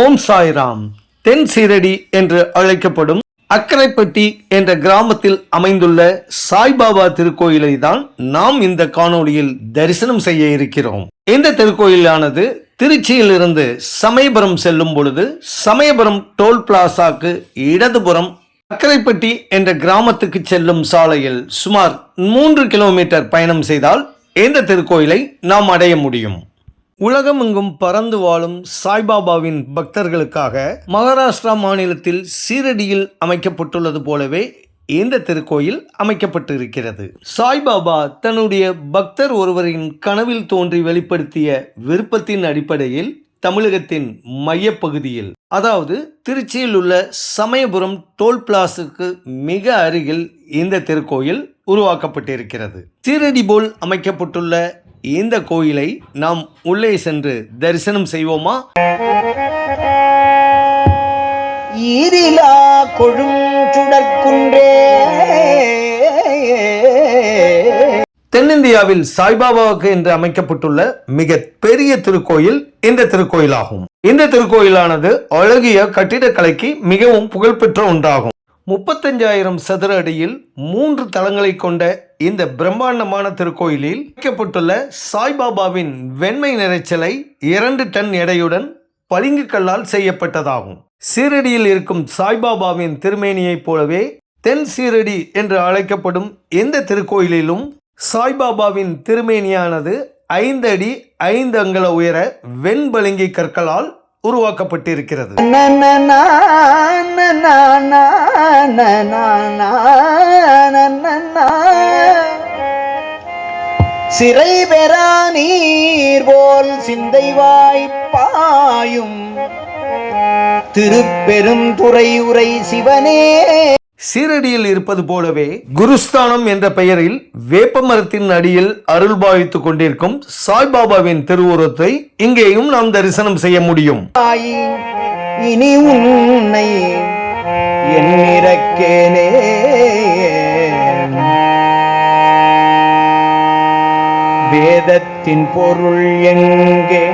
ஓம் சாய்ராம் தென் சீரடி என்று அழைக்கப்படும் அக்கரைப்பட்டி என்ற கிராமத்தில் அமைந்துள்ள சாய்பாபா திருக்கோயிலை தான் நாம் இந்த காணொளியில் தரிசனம் செய்ய இருக்கிறோம். இந்த திருக்கோயிலானது திருச்சியிலிருந்து சமயபுரம் செல்லும் பொழுது சமயபுரம் டோல் பிளாசாக்கு இடதுபுறம் அக்கரைப்பட்டி என்ற கிராமத்துக்கு செல்லும் சாலையில் சுமார் மூன்று கிலோமீட்டர் பயணம் செய்தால் இந்த திருக்கோயிலை நாம் அடைய முடியும். உலகமெங்கும் பறந்து வாழும் சாய்பாபாவின் பக்தர்களுக்காக மகாராஷ்டிரா மாநிலத்தில் சீரடியில் அமைக்கப்பட்டுள்ளது போலவே இந்த திருக்கோயில் அமைக்கப்பட்டு இருக்கிறது சாய்பாபா தன்னுடைய பக்தர் ஒருவரின் கனவில் தோன்றி வெளிப்படுத்திய விருப்பத்தின் அடிப்படையில் தமிழகத்தின் மையப்பகுதியில் அதாவது திருச்சியில் உள்ள சமயபுரம் டோல் பிளாஸுக்கு மிக அருகில் இந்த திருக்கோயில் உருவாக்கப்பட்டிருக்கிறது. சீரடி போல் அமைக்கப்பட்டுள்ள இந்த கோயிலை நாம் உள்ளே சென்று தரிசனம் செய்வோமா? ஈரிலா கொழுஞ்சுடற்குன்றே தென்னிந்தியாவில் சாய்பாபாவுக்கு என்று அமைக்கப்பட்டுள்ள மிக பெரிய திருக்கோயில் இந்த திருக்கோயிலாகும். இந்த திருக்கோயிலானது அழகிய கட்டிடக்கலைக்கு மிகவும் புகழ்பெற்ற ஒன்றாகும். முப்பத்தஞ்சாயிரம் சதுர அடியில் மூன்று தளங்களை கொண்ட இந்த பிரம்மாண்டமான திருக்கோயிலில் வைக்கப்பட்டுள்ள சாய்பாபாவின் வெண்மை நிறைச்சலை இரண்டு டன் எடையுடன் பளிங்கு கல்லால் செய்யப்பட்டதாகும். சீரடியில் இருக்கும் சாய்பாபாவின் திருமேனியைப் போலவே தென் சீரடி என்று அழைக்கப்படும் இந்த திருக்கோயிலிலும் சாய்பாபாவின் திருமேனியானது ஐந்து அடி ஐந்து அங்கல உயர வெண்பளிங்கி கற்களால் உருவாக்கப்பட்டிருக்கிறது சிறை பெறா நீர் போல் சிந்தை வாய்ப்பாயும் திருப்பெரும் துறை உரை சிவனே சீரடியில் இருப்பது போலவே குருஸ்தானம் என்ற பெயரில் வேப்ப மரத்தின் அடியில் அருள் பாவித்துக் கொண்டிருக்கும் சாய்பாபாவின் திருவுருவத்தை இங்கேயும் நாம் தரிசனம் செய்ய முடியும். இனி உன்னை என்னிறக்கேனே வேதத்தின் பொருள் எங்கே?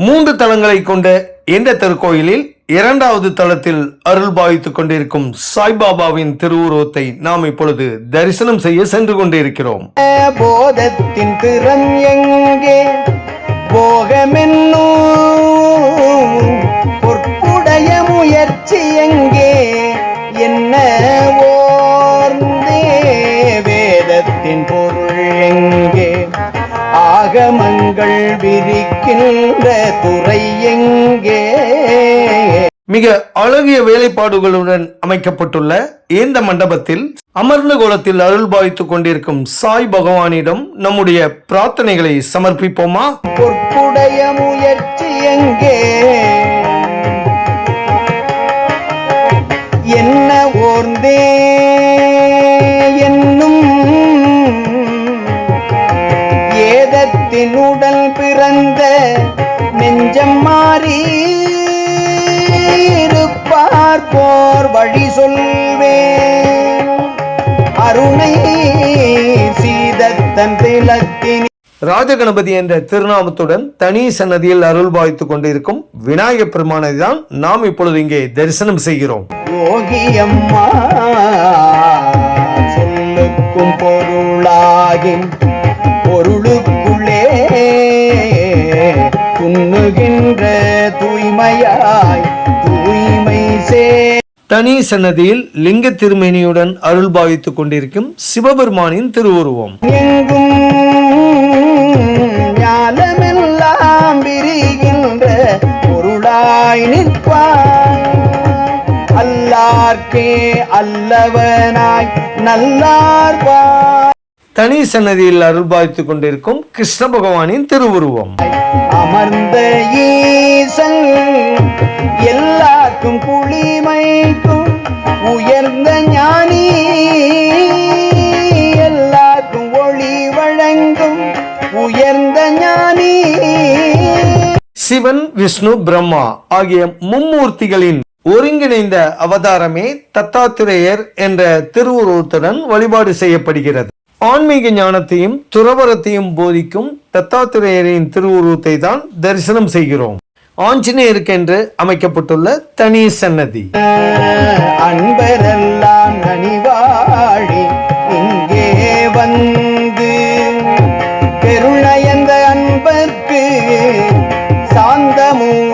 மூன்று தலங்களை கொண்ட இந்த திருக்கோயிலில் இரண்டாவது தளத்தில் அருள் பாவித்துக் கொண்டிருக்கும் சாய்பாபாவின் திருவுருவத்தை நாம் இப்பொழுது தரிசனம் செய்ய சென்று கொண்டிருக்கிறோம். போதத்தின் திறம் எங்கே? போகமென்னூ பொற்புடைய முயற்சி எங்கே? ஆகமங்கள் விரிக்கின்ற துறை எங்கே? மிக அழகிய வேலைப்பாடுகளுடன் அமைக்கப்பட்டுள்ள இந்த மண்டபத்தில் அமர்ந்த கோலத்தில் அருள் பாவித்துக் கொண்டிருக்கும் சாய் பகவானிடம் நம்முடைய பிரார்த்தனைகளை சமர்ப்பிப்போமா? பொற்புடைய முயற்சி எங்கே? என்ன ஓர்ந்தே உடல் பிறந்த நெஞ்சம் மாறி இருப்பார் போர் வழி சொல்வேன். அருணை சீதத்தன் திலத்தின் ராஜகணபதி என்ற திருநாமத்துடன் தனி சன்னதியில் அருள் பாவித்துக் கொண்டிருக்கும் விநாயகப் பெருமானை தான் நாம் இப்பொழுது இங்கே தரிசனம் செய்கிறோம். சொல்லுக்கும் பொருளாகி பொருளுக்குள்ளே துண்ணுகின்ற தூய்மையாய் தூய்மை சே தனி சன்னதியில் லிங்க திருமேனியுடன் அருள் பாவித்துக் கொண்டிருக்கும் சிவபெருமானின் திருவுருவம். எங்கும் ஞானமெல்லாம் விரிகின்ற பொருளாய் நிற்பாய் அல்லார்க்கே அல்லவனாய் நல்லார்வாய் தனி சன்னதியில் அருள் பாவித்துக் கொண்டிருக்கும் கிருஷ்ண பகவானின் திருவுருவம். அமர்ந்த ஈசன் எல்லாருக்கும் குளிமைக்கும் உயர்ந்த ஞானி. எல்லாருக்கும் ஒளி வழங்கும் உயர்ந்த ஞானி. சிவன் விஷ்ணு பிரம்மா ஆகிய மும்மூர்த்திகளின் ஒருங்கிணைந்த அவதாரமே தத்தாத்திரேயர் என்ற திருவுருவத்துடன் வழிபாடு செய்யப்படுகிறது. ஆன்மீக ஞானத்தையும் துறவரத்தையும் போதிக்கும் தத்தாத்திரேயரின் திருவுருவத்தை தான் தரிசனம் செய்கிறோம். ஆஞ்சநேயருக்கென்று அமைக்கப்பட்டுள்ள தனி சன்னதி. அன்பரெல்லாம் நனிவாழி இங்கே வந்து பெருநயந்த அன்பர்க்கு சாந்தமும்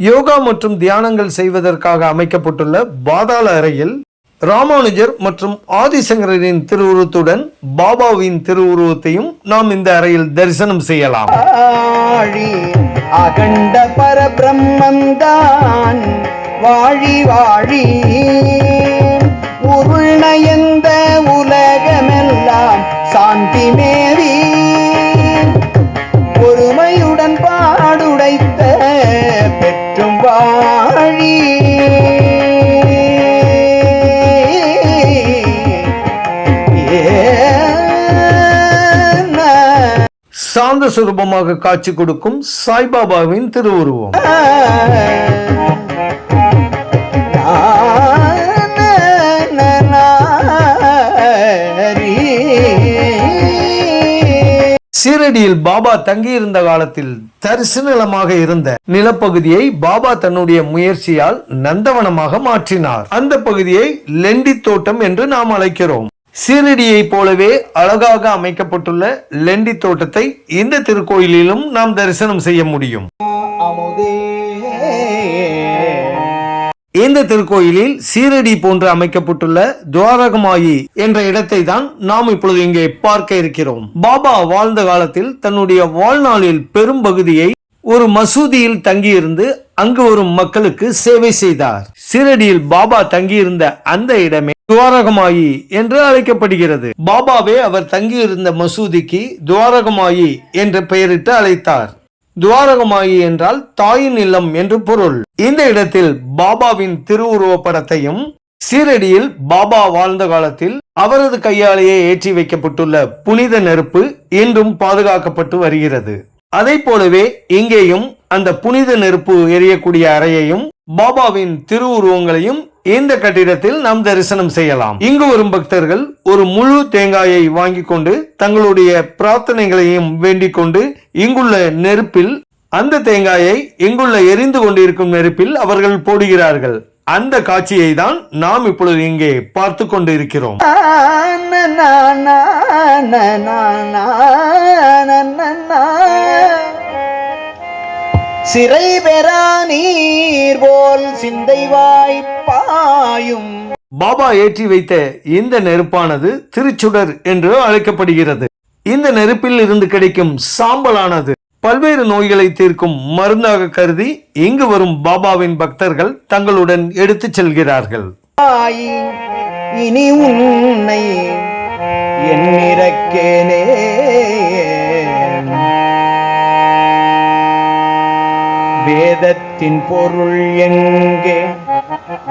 யோகா மற்றும் தியானங்கள் செய்வதற்காக அமைக்கப்பட்டுள்ள பாதாள அறையில் ராமானுஜர் மற்றும் ஆதிசங்கரின் திருவுருவத்துடன் பாபாவின் திருவுருவத்தையும் நாம் இந்த அறையில் தரிசனம் செய்யலாம். அகண்ட பரபிரம்மந்தான் வாழி வாழி உருள் நயந்த உலகமெல்லாம் சாந்தி மேல் சாந்த சுரூபமாக காட்சி கொடுக்கும் சாய்பாபாவின் திருவுருவம். சீரடியில் பாபா தங்கியிருந்த காலத்தில் தரிசு நிலமாக இருந்த நிலப்பகுதியை பாபா தன்னுடைய முயற்சியால் நந்தவனமாக மாற்றினார். அந்த பகுதியை லெண்டி தோட்டம் என்று நாம் அழைக்கிறோம். சீரடியை போலவே அழகாக அமைக்கப்பட்டுள்ள லெண்டி தோட்டத்தை இந்த திருக்கோயிலிலும் நாம் தரிசனம் செய்ய முடியும். இந்த திருக்கோயிலில் சீரடி போன்று அமைக்கப்பட்டுள்ள துவாரகமாயி என்ற இடத்தை தான் நாம் இப்பொழுது இங்கே பார்க்க இருக்கிறோம். பாபா வாழ்ந்த காலத்தில் தன்னுடைய வாழ்நாளில் பெரும் பகுதியை ஒரு மசூதியில் தங்கியிருந்து அங்கு வரும் மக்களுக்கு சேவை செய்தார். சீரடியில் பாபா தங்கியிருந்த அந்த இடமே துவாரகமாயி என்று அழைக்கப்படுகிறது. பாபாவே அவர் தங்கியிருந்த மசூதிக்கு துவாரகமாயி என்று பெயரிட்டு அழைத்தார். துவாரகமாயி என்றால் தாயின் இல்லம் என்று பொருள். இந்த இடத்தில் பாபாவின் திருவுருவ படத்தையும் சீரடியில் பாபா வாழ்ந்த காலத்தில் அவரது கையாலேயே ஏற்றி வைக்கப்பட்டுள்ள புனித நெருப்பு இன்றும் பாதுகாக்கப்பட்டு வருகிறது. அதை போலவே இங்கேயும் அந்த புனித நெருப்பு எரியக்கூடிய அறையையும் பாபாவின் திருவுருவங்களையும் இந்த கட்டிடத்தில் நாம் தரிசனம் செய்யலாம். இங்கு வரும் பக்தர்கள் ஒரு முழு தேங்காயை வாங்கி கொண்டு தங்களுடைய பிரார்த்தனைகளையும் வேண்டிக் கொண்டு இங்குள்ள நெருப்பில் அந்த தேங்காயை இங்குள்ள எரிந்து கொண்டிருக்கும் நெருப்பில் அவர்கள் போடுகிறார்கள். அந்த காட்சியை தான் நாம் இப்பொழுது இங்கே பார்த்து கொண்டு இருக்கிறோம் சிறை பெறா நீர் போல் சிந்தை வாய்ப்பாயும் பாபா ஏற்றி வைத்த இந்த நெருப்பானது திருச்சுடர் என்று அழைக்கப்படுகிறது. இந்த நெருப்பில் இருந்து கிடைக்கும் சாம்பலானது பல்வேறு நோய்களை தீர்க்கும் மருந்தாக கருதி இங்கு வரும் பாபாவின் பக்தர்கள் தங்களுடன் எடுத்துச் செல்கிறார்கள். இனி உன்னை என்னிறக்கேனே. வேதத்தின் பொருள் எங்கே?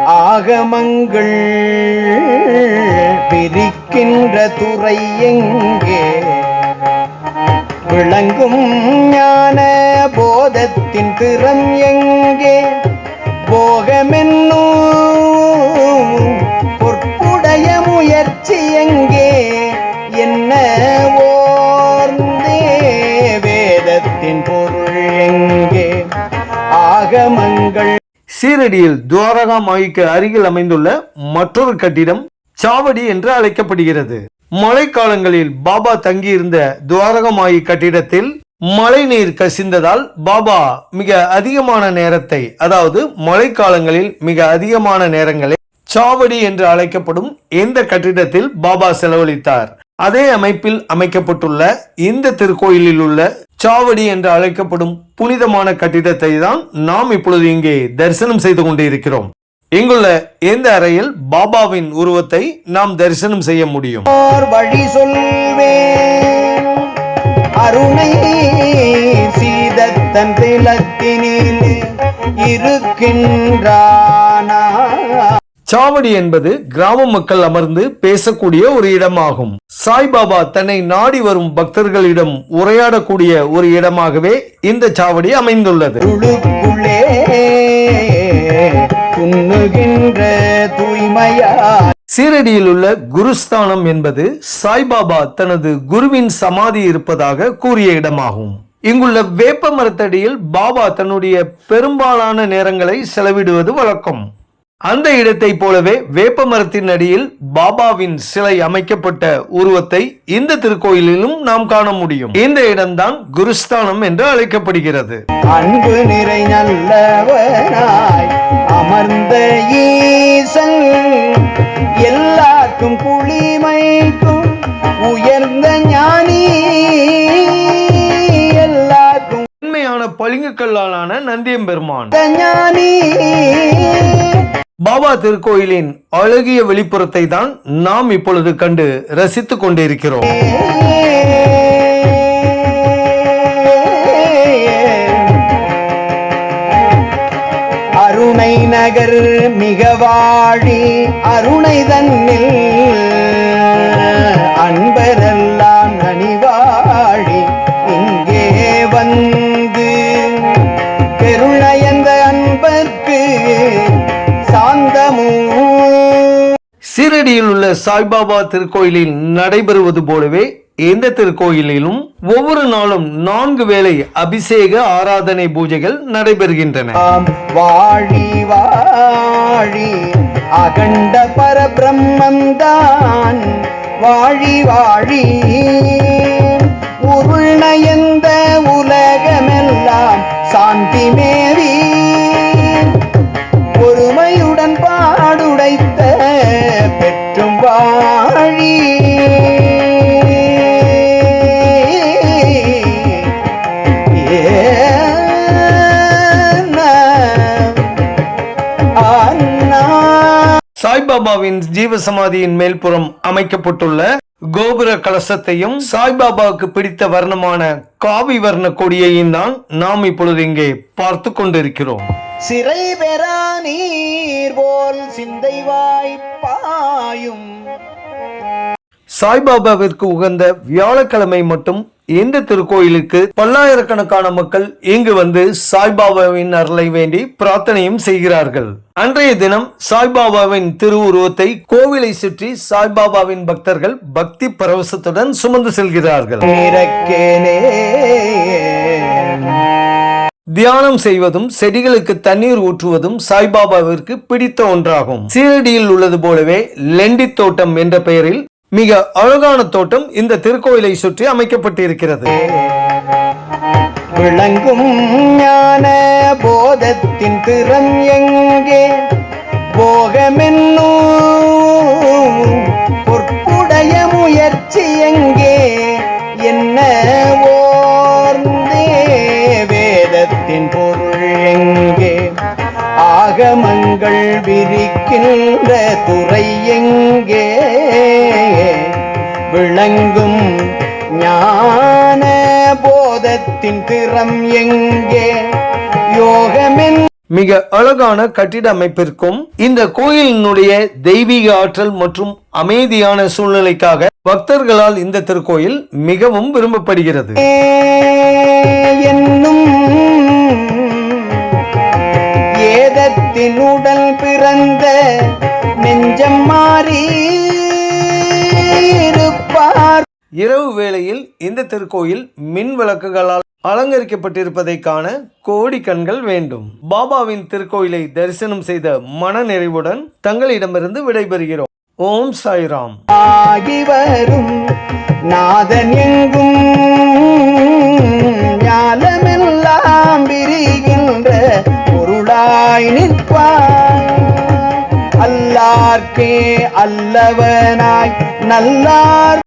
ஆகமங்கள் பிரிக்கின்ற துறை எங்கே? விளங்கும் ஞான போதத்தின் திறம் எங்கே? போகமென்னும் சீரடியில் துவாரகா மாய்க்கு அருகில் அமைந்துள்ள மற்றொரு கட்டிடம் சாவடி என்று அழைக்கப்படுகிறது. மழைக்காலங்களில் பாபா தங்கியிருந்த துவாரகமாயி கட்டிடத்தில் மழை நீர் கசிந்ததால் பாபா மிக அதிகமான நேரத்தை அதாவது மழைக்காலங்களில் மிக அதிகமான நேரங்களை சாவடி என்று அழைக்கப்படும் இந்த கட்டிடத்தில் பாபா செலவழித்தார். அதே அமைப்பில் அமைக்கப்பட்டுள்ள இந்த திருக்கோயிலில் உள்ள சாவடி என்று அழைக்கப்படும் புனிதமான கட்டிடத்தை தான் நாம் இப்பொழுது இங்கே தரிசனம் செய்து கொண்டிருக்கிறோம் இங்குள்ள எந்த அறையில் பாபாவின் உருவத்தை நாம் தரிசனம் செய்ய முடியும். வழி சொல்வேன். அருணை சீதத்தன் திலத்தினில் இருக்கின்றானா? சாவடி என்பது கிராம மக்கள் அமர்ந்து பேசக்கூடிய ஒரு இடமாகும். சாய்பாபா தன்னை நாடி வரும் பக்தர்களிடம் உரையாடக்கூடிய ஒரு இடமாகவே இந்த சாவடி அமைந்துள்ளது. சீரடியில் உள்ள குருஸ்தானம் என்பது சாய்பாபா தனது குருவின் சமாதி இருப்பதாக கூறிய இடமாகும். இங்குள்ள வேப்ப மரத்தடியில் பாபா தன்னுடைய பெரும்பாலான நேரங்களை செலவிடுவது வழக்கம். அந்த இடத்தை போலவே வேப்ப மரத்தின் அடியில் பாபாவின் சிலை அமைக்கப்பட்ட உருவத்தை இந்த திருக்கோயிலிலும் நாம் காண முடியும். இந்த இடம்தான் குருஸ்தானம் என்று அழைக்கப்படுகிறது. அன்பு நிறை நல்லவனாய் அமர்ந்த ஈசன் எல்லாருக்கும் குளிமைக்கும் உயர்ந்த ஞானி. எல்லாருக்கும் உண்மையான பளிங்குக்கல்லாலான நந்தியம்பெருமான். உயர்ந்த ஞானி. பாபா திருக்கோயிலின் அழகிய வெளிப்புறத்தை தான் நாம் இப்பொழுது கண்டு ரசித்துக் கொண்டிருக்கிறோம். அருணை நகர் மிக வாழி அருணை தன்னில் அன்பர சீரடியில் உள்ள சாய்பாபா திருக்கோயிலில் நடைபெறுவது போலவே எந்த திருக்கோயிலிலும் ஒவ்வொரு நாளும் நான்கு வேளை அபிஷேக ஆராதனை பூஜைகள் நடைபெறுகின்றன. வாழி வாழி அகண்ட பரபிரம்மந்தான். வாழி வாழி உலகமெல்லாம் சாந்தி மேரி சாய்பாபாவின் ஜீவசமாதியின் மேல்புறம் அமைக்கப்பட்டுள்ள கோபுர கலசத்தையும் சாய்பாபாவுக்கு பிடித்த வர்ணமான காவி வர்ண கொடியையும் தான் நாம் இப்பொழுது இங்கே பார்த்து கொண்டிருக்கிறோம். சிறை பெறா நீர் போல் சிந்தை வாய்ப்பாயும் சாய்பாபாவிற்கு உகந்த வியாழக்கிழமை மட்டும் இந்த திருக்கோயிலுக்கு பல்லாயிரக்கணக்கான மக்கள் இங்கு வந்து சாய்பாபாவின் அருளை வேண்டி பிரார்த்தனையும் செய்கிறார்கள். அன்றைய தினம் சாய்பாபாவின் திருவுருவத்தை கோவிலை சுற்றி சாய்பாபாவின் பக்தர்கள் பக்தி பரவசத்துடன் சுமந்து செல்கிறார்கள். தியானம் செய்வதும் செடிகளுக்கு தண்ணீர் ஊற்றுவதும் சாய்பாபாவிற்கு பிடித்த ஒன்றாகும். சீரடியில் உள்ளது போலவே லெண்டி தோட்டம் என்ற பெயரில் மிக அழகான தோட்டம் இந்த திருக்கோயிலை சுற்றி அமைக்கப்பட்டிருக்கிறது. விளங்கும் ஞான போதத்தின் திறம் எங்கே? போகமென்னும் பொற்புடைய முயற்சி எங்கே? என்ன ஓர்ந்தே வேதத்தின் பொருள் எங்கே? ஆகமங்கள் விரிக்கின்ற துறை எங்கே? விளங்கும் ஞான போதத்தின் திறம் எங்கே? யோகமென். மிக அழகான கட்டிட அமைப்பிற்கும் இந்த கோயிலினுடைய தெய்வீக ஆற்றல் மற்றும் அமைதியான சூழ்நிலைக்காக பக்தர்களால் இந்த திருக்கோயில் மிகவும் விரும்பப்படுகிறது. என்னும் ஏதத்தின் உடல் பிறந்த நெஞ்சம் மாறி இரவு வேளையில் இந்த திருக்கோயில் மின் விளக்குகளால் அலங்கரிக்கப்பட்டிருப்பதை காண கோடி கண்கள் வேண்டும். பாபாவின் திருக்கோயிலை தரிசனம் செய்த மன நிறைவுடன் தங்களிடமிருந்து விடைபெறுகிறோம். ஓம் சாய்ராம். ஆகி வரும் நாதன் எங்கும். ஞானமெல்லாம் விரிகின்ற பொருளாய் நிற்பாய் அல்லார்க்கே அல்லவனாய் நல்லார்